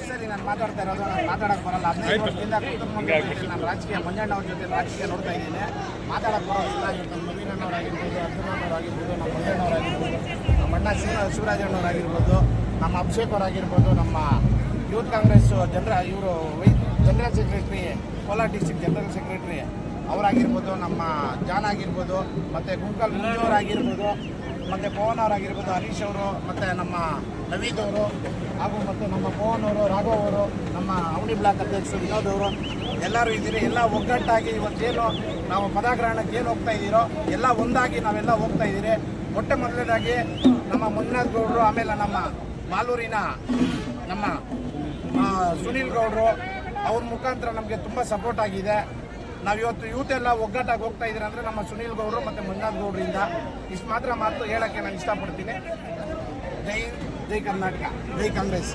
ಹೊಸದಾಗಿ ನಾನು ಮಾತಾಡ್ತಾ ಇರೋದು ನಾನು ಮಾತಾಡಕ್ಕೆ ಬರಲ್ಲ. ಹದಿನೈದು ವರ್ಷದಿಂದ ನಾನು ರಾಜಕೀಯ ಮಂಜಣ್ಣ ಅವ್ರ ಜೊತೆ ರಾಜಕೀಯ ನೋಡ್ತಾ ಇದ್ದೀನಿ. ಮಾತಾಡಕ್ಕೆ ಬರೋದಿಲ್ಲ ಇವತ್ತು ನವೀನಣ್ಣವರಾಗಿರ್ಬೋದು ಅರ್ಜುನಣ್ಣವರಾಗಿರ್ಬೋದು ನಮ್ಮ ಮಂಜಣ್ಣವರಾಗಿರ್ಬೋದು ನಮ್ಮ ಅಣ್ಣ ಶಿವ ಶಿವರಾಜಣ್ಣವರಾಗಿರ್ಬೋದು ನಮ್ಮ ಅಭಿಷೇಕ್ ಅವರಾಗಿರ್ಬೋದು ನಮ್ಮ ಯೂತ್ ಕಾಂಗ್ರೆಸ್ ಜನರ ಇವರು general secretary Kolar district general secretary ಅವರಾಗಿರ್ಬೋದು ನಮ್ಮ ಜಾನ್ ಆಗಿರ್ಬೋದು ಮತ್ತು ಗುಂಕಲ್ ಮುಂಜೋರಾಗಿರ್ಬೋದು ಮತ್ತು ಪವನ್ ಅವರಾಗಿರ್ಬೋದು ಹರೀಶ್ ಅವರು, ಮತ್ತು ನಮ್ಮ ನವೀದ್ ಅವರು, ಹಾಗೂ ಮತ್ತು ನಮ್ಮ ಪವನ್ ಅವರು, ರಾಘವ್ ಅವರು, ನಮ್ಮ ಅವನಿ ಬ್ಲಾಕ್ ಅಧ್ಯಕ್ಷರು ವಿನೋದ್ ಅವರು, ಎಲ್ಲರೂ ಇದ್ದೀರಿ. ಎಲ್ಲ ಒಗ್ಗಟ್ಟಾಗಿ ಇವತ್ತೇನು ನಾವು ಪದಾಗ್ರಹಣಕ್ಕೆ ಏನು ಹೋಗ್ತಾ ಇದ್ದೀರೋ ಎಲ್ಲ ಒಂದಾಗಿ ನಾವೆಲ್ಲ ಹೋಗ್ತಾ ಇದ್ದೀರಿ ಮೊಟ್ಟ ಮೊದಲನೇದಾಗಿ ನಮ್ಮ ಮಂಜುನಾಥ್ ಗೌಡರು, ಆಮೇಲೆ ನಮ್ಮ ಮಾಲೂರಿನ ನಮ್ಮ ಸುನೀಲ್ ಗೌಡರು, ಅವ್ರ ಮುಖಾಂತರ ನಮಗೆ ತುಂಬ ಸಪೋರ್ಟ್ ಆಗಿದೆ. ನಾವು ಇವತ್ತು ಯೂತ್ ಎಲ್ಲ ಒಗ್ಗಟ್ಟಾಗಿ ಹೋಗ್ತಾ ಇದ್ದೀರಾ ಅಂದರೆ ನಮ್ಮ ಸುನೀಲ್ ಗೌಡರು ಮತ್ತು ಮಂಜುನಾಥ್ ಗೌಡರಿಂದ ಇಷ್ಟು ಮಾತ್ರ ಮಾತು ಹೇಳೋಕ್ಕೆ ನಾನು ಇಷ್ಟಪಡ್ತೀನಿ. ಜೈ ಜೈ ಕರ್ನಾಟಕ, ಜೈ ಕಾಂಗ್ರೆಸ್.